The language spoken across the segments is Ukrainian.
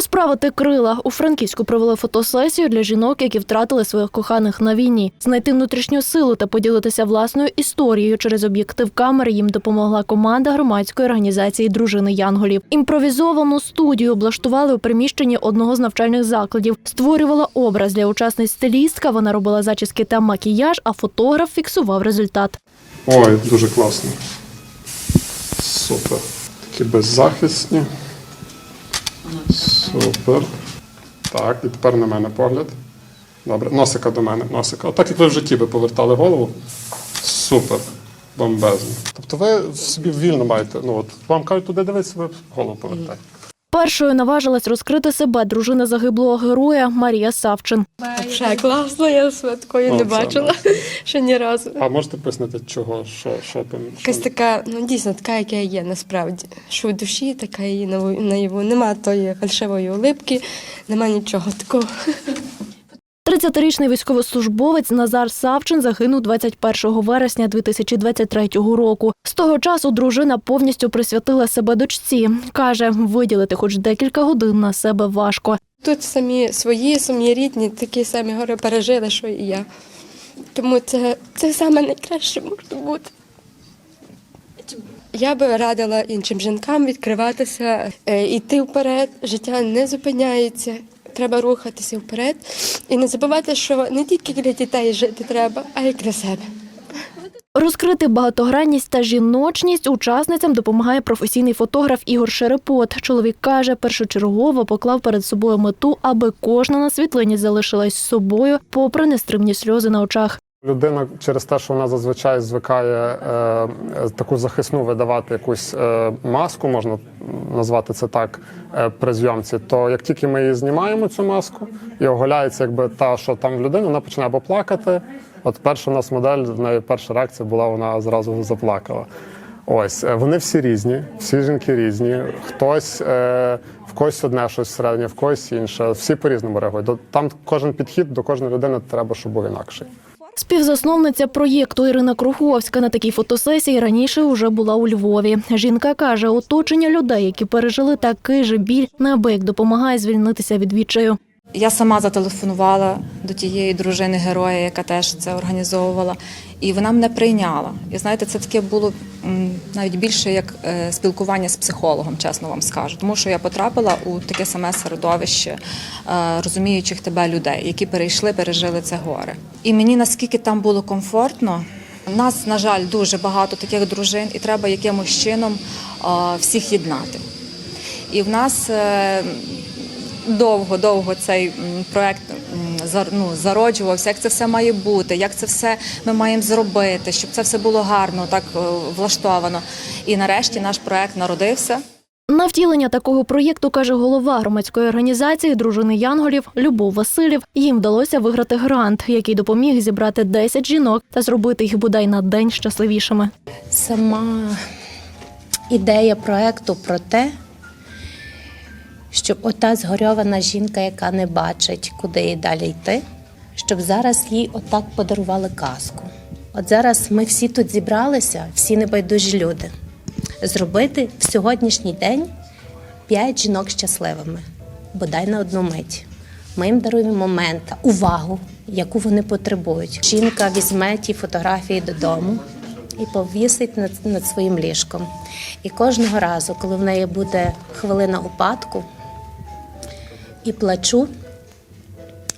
Розправити крила у Франківську провели фотосесію для жінок, які втратили своїх коханих на війні. Знайти внутрішню силу та поділитися власною історією через об'єктив камери їм допомогла команда громадської організації Дружини Янголів. Імпровізовану студію облаштували у приміщенні одного з навчальних закладів. Створювала образ для учасниць стилістка. Вона робила зачіски та макіяж, а фотограф фіксував результат. Ой, дуже класно. Супер. Такі беззахисні. Супер. Так, і тепер на мене погляд. Добре, носика до мене, носика. Отак, як ви в житті би повертали голову. Супер. Бомбезно. Тобто ви собі вільно маєте. Ну от вам кажуть, туди дивитися, ви голову повертаєте. Першою наважилась розкрити себе дружина загиблого героя Марія Савчин. Ще класно, я святкою такої не бачила ще ні разу. А можете пояснити, чого, що, що там? Якась така, ну дійсно така, яка я є насправді. Що в душі, така її на наяву. Нема тої фальшивої улипки, нема нічого такого. 30-річний військовослужбовець Назар Савчин загинув 21 вересня 2023 року. З того часу дружина повністю присвятила себе дочці. Каже, виділити хоч декілька годин на себе важко. Тут самі свої, самі рідні, такі самі гори пережили, що і я. Тому це, це саме найкраще може бути. Я би радила іншим жінкам відкриватися, е, йти вперед. Життя не зупиняється. Треба рухатися вперед і не забувати, що не тільки для дітей жити треба, а й для себе. Розкрити багатогранність та жіночність учасницям допомагає професійний фотограф Ігор Шерепот. Чоловік каже, першочергово поклав перед собою мету, аби кожна на світлині залишилась собою, попри нестримні сльози на очах. Людина через те, що вона зазвичай звикає е, таку захисну видавати якусь е, маску, можна назвати це так, е, при зйомці, то як тільки ми її знімаємо, цю маску, і оголяється, якби та, що там в людини, вона починає або плакати. От перша у нас модель, в неї перша реакція була, вона зразу заплакала. Ось е, вони всі різні, всі жінки різні. Хтось е, в когось одне щось всередині, в когось інше. Всі по-різному реагують. До- Там кожен підхід до кожної людини треба, щоб був інакший. Співзасновниця проєкту Ірина Круховська на такій фотосесії раніше вже була у Львові. Жінка каже, оточення людей, які пережили такий же біль, неабияк допомагає звільнитися від відчаю. Я сама зателефонувала до тієї дружини героя, яка теж це організовувала, і вона мене прийняла. І знаєте, це таке було навіть більше як е, спілкування з психологом, чесно вам скажу. Тому що я потрапила у таке саме середовище е, розуміючих тебе людей, які перейшли, пережили це горе. І мені наскільки там було комфортно. Нас, на жаль, дуже багато таких дружин, і треба якимось чином е, всіх єднати. І в нас довго-довго цей проект ну, зароджувався, як це все має бути, як це все ми маємо зробити, щоб це все було гарно, так е, влаштовано. І нарешті наш проект народився. На втілення такого проєкту каже голова громадської організації дружини Янголів Любов Василів. Їм вдалося виграти грант, який допоміг зібрати 10 жінок та зробити їх бодай на день щасливішими. сама ідея проекту про те, щоб ота згорьована жінка, яка не бачить, куди їй далі йти, щоб зараз їй отак подарували казку. От зараз ми всі тут зібралися, всі небайдужі люди, зробити в сьогоднішній день п'ять жінок щасливими, бодай на одну мить. Ми їм даруємо момент, увагу, яку вони потребують. Жінка візьме ті фотографії додому і повісить над, над своїм ліжком. І кожного разу, коли в неї буде хвилина упадку і плачу,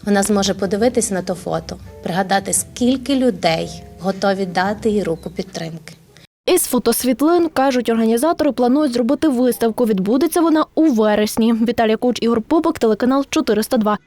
вона зможе подивитись на то фото, пригадати, скільки людей готові дати їй руку підтримки. Із фотосвітлин кажуть, організатори планують зробити виставку. Відбудеться вона у вересні. Віталія Куч, Ігор Попик, телеканал 402.